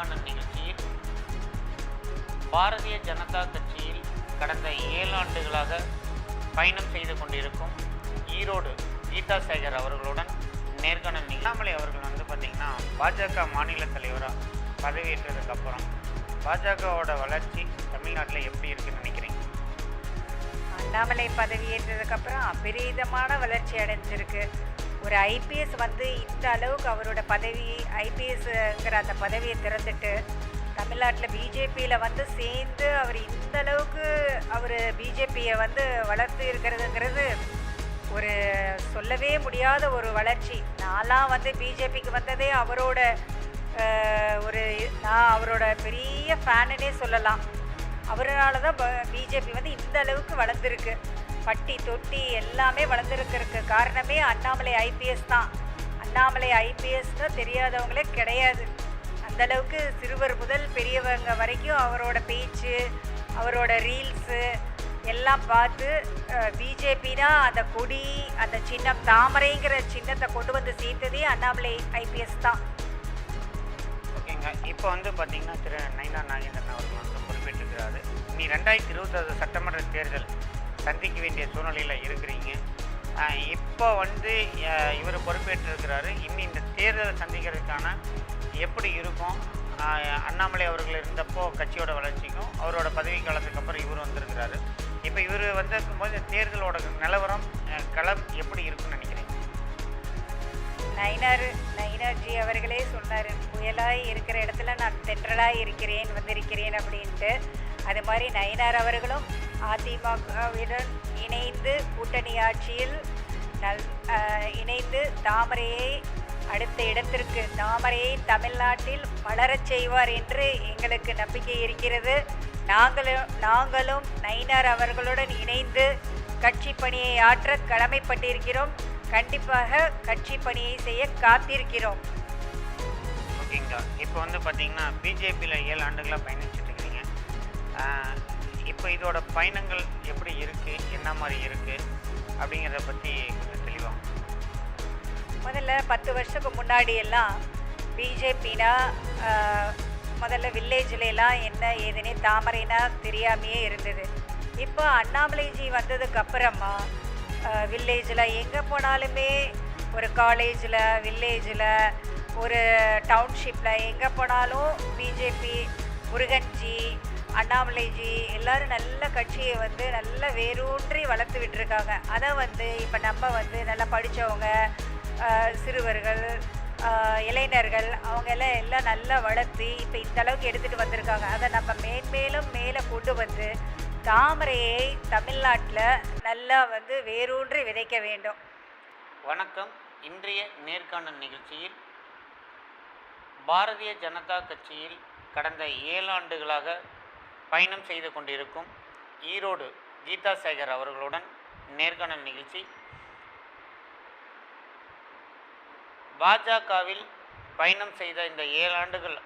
நேர்காணல் நிகழ்ச்சியில் பாரதிய ஜனதா கட்சியில் கடந்த ஏழு ஆண்டுகளாக பயணம் செய்து கொண்டிருக்கும் ஈரோடு கீதா சேகர் அவர்களுடன் நேர்காணல் நிகழாமலை அவர்கள் வந்து பார்த்திங்கன்னா பாஜக மாநில தலைவராக பதவியேற்றதுக்கப்புறம் பாஜகவோட வளர்ச்சி தமிழ்நாட்டில் எப்படி இருக்குன்னு நினைக்கிறீங்க? அண்ணாமலை பதவியேற்றதுக்கப்புறம் அபரீதமான வளர்ச்சி அடைஞ்சிருக்கு. ஒரு ஐபிஎஸ் வந்து இந்த அளவுக்கு அவரோட பதவி ஐபிஎஸ்ங்கிற அந்த பதவியை திறந்துட்டு தமிழ்நாட்டில் பிஜேபியில் வந்து சேர்ந்து அவர் இந்த அளவுக்கு அவர் பிஜேபியை வந்து வளர்த்து இருக்கிறதுங்கிறது ஒரு சொல்லவே முடியாத ஒரு வளர்ச்சி. நான்லாம் வந்து பிஜேபிக்கு வந்ததே அவரோட ஒரு நான் அவரோட பெரிய ஃபேனுன்னே சொல்லலாம். அவரால் தான் பிஜேபி வந்து இந்த அளவுக்கு வளர்ந்துருக்கு. பட்டி தொட்டி எல்லாமே வளர்ந்துருக்கிறதுக்கு காரணமே அண்ணாமலை ஐபிஎஸ் தான். அண்ணாமலை ஐபிஎஸ்னு தெரியாதவங்களே கிடையாது. அந்த அளவுக்கு சிறுவர் முதல் பெரியவங்க வரைக்கும் அவரோட பேச்சு அவரோட ரீல்ஸு எல்லாம் பார்த்து பிஜேபினா அந்த கொடி அந்த சின்னம் தாமரைங்கிற சின்னத்தை கொண்டு வந்து சேர்த்ததே அண்ணாமலை ஐபிஎஸ் தான். ஓகேங்க. இப்போ வந்து பார்த்தீங்கன்னா திரு நைனா நாகேந்திரன் அவர்கள் வந்து பொறுப்பேற்றிருக்கிறாரு. நீ ரெண்டாயிரத்தி இருபத்தாறு சட்டமன்ற தேர்தல் சந்திக்க வேண்டிய சூழ்நிலையில் இருக்கிறீங்க. இப்போ வந்து இவர் பொறுப்பேற்றிருக்கிறாரு. இன்னும் இந்த தேர்தலை சந்திக்கிறதுக்கான எப்படி இருக்கும்? அண்ணாமலை அவர்கள் இருந்தப்போ கட்சியோட வளர்ச்சிக்கும் அவரோட பதவி காலத்துக்கு அப்புறம் இவர் வந்திருக்கிறாரு. இப்போ இவர் வந்திருக்கும்போது இந்த தேர்தலோட நிலவரம் களம் எப்படி இருக்குன்னு நினைக்கிறீங்க? நயினார் நயினார்ஜி அவர்களே சொன்னார் புயலாக இருக்கிற இடத்துல நான் தென்றலாக இருக்கிறேன் வந்திருக்கிறேன் அப்படின்ட்டு. அது மாதிரி நயினார் அவர்களும் அதிமுகவுடன் இணைந்து கூட்டணி ஆட்சியில் நல் இணைந்து தாமரையை அடுத்த இடத்திற்கு தாமரையை தமிழ்நாட்டில் வளரச் செய்வார் என்று எங்களுக்கு நம்பிக்கை இருக்கிறது. நாங்களும் நாங்களும் நயினார் அவர்களுடன் இணைந்து கட்சி பணியை ஆற்ற கடமைப்பட்டிருக்கிறோம். கண்டிப்பாக கட்சி பணியை செய்ய காத்திருக்கிறோம். ஓகேங்களா இப்போ வந்து பார்த்தீங்கன்னா பிஜேபியில் ஏழு ஆண்டுகளாக பயணிச்சுட்டு இருக்கிறீங்க. இப்போ இதோட பயணங்கள் எப்படி இருக்குது என்ன மாதிரி இருக்குது அப்படிங்கிறத பற்றி கொஞ்சம் தெளிவாக முதல்ல பத்து வருஷத்துக்கு முன்னாடி எல்லாம் பிஜேபினா முதல்ல வில்லேஜ்லாம் என்ன ஏதுன்னே தாமரைனா தெரியாமையே இருந்தது. இப்போ அண்ணாமலைஜி வந்ததுக்கு அப்புறமா வில்லேஜில் எங்கே போனாலுமே ஒரு காலேஜில் வில்லேஜில் ஒரு டவுன்ஷிப்பில் எங்கே போனாலும் பிஜேபி முருகன்ஜி அண்ணாமலைஜி எல்லாரும் நல்ல கட்சியை வந்து நல்ல வேரூன்றி வளர்த்து விட்டுருக்காங்க. அதை வந்து இப்போ நம்ம வந்து நல்லா படித்தவங்க சிறுவர்கள் இளைஞர்கள் அவங்க எல்லாம் எல்லாம் நல்லா வளர்த்து இப்போ இந்த அளவுக்கு எடுத்துகிட்டு வந்திருக்காங்க. அதை நம்ம மேன்மேலும் மேலே கொண்டு வந்து தாமரையை தமிழ்நாட்டில் நல்லா வந்து வேரூன்றி விதைக்க வேண்டும். வணக்கம். இன்றைய நேர்காணல் நிகழ்ச்சியில் பாரதிய ஜனதா கட்சியில் கடந்த ஏழாண்டுகளாக பயணம் செய்து கொண்டிருக்கும் ஈரோடு கீதா சேகர் அவர்களுடன் நேர்காணல் நிகழ்ச்சி. பாஜகவில் பயணம் செய்த இந்த ஏழு ஆண்டுகள்